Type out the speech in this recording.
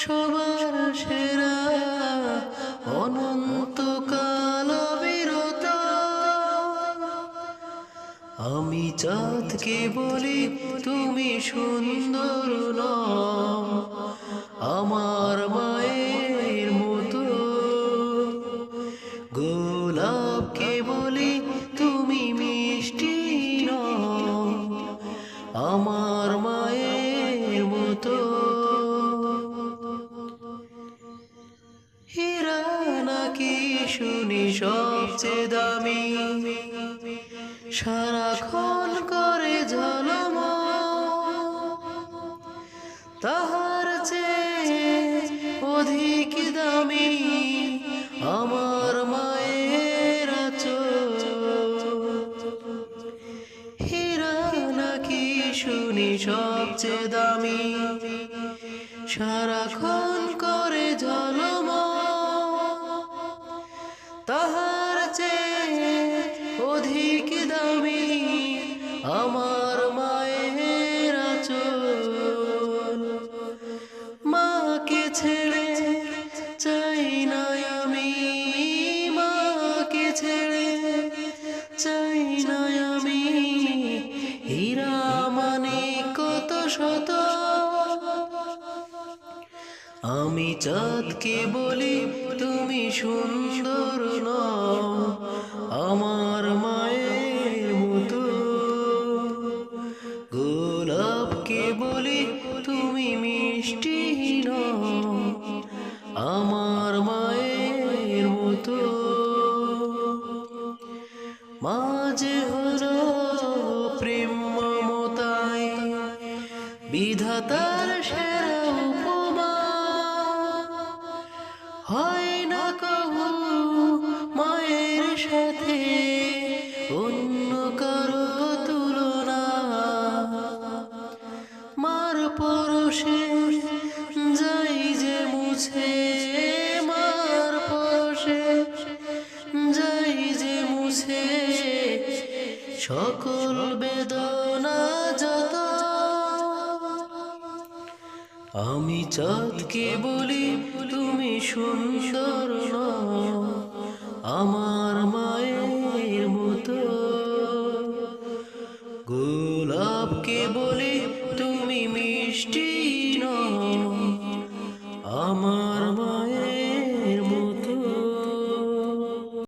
সবার সেরা, অনন্তকাল বিরত। আমি চাঁদকে বলি, তুমি সুন্দর আমার মায়ের মতো। গোলাপকে বলি, তুমি মিষ্টি আমার নাকি শুনি সবচেয়ে দামি? সারাক্ষণ করে ঝলম। তাহার চেয়ে অধিক দামি আমার মায়ের। হীরা নাকি শুনি সবচেয়ে দামি? সারাক্ষণ করে ঝলম। তাহার চেয়ে অধিক দামি আমার মায়ের আঁচল মাকে ছেড়ে চাই না আমি, মাকে ছেড়ে চাই না আমি। হীরা মানে কত শত, আমি চাঁদকে বলি তুমি সুন্দর মায়ের মতো। মাঝে হলো প্রেম মমতায়, বিধাতার সেরা উপমা। হয় না কবু মায়ের সাথে, অন্য কারও তুলনা। মার পরশে যাই যে মুছে সকল বেদনা যত আমি চাঁদকে বলি তুমি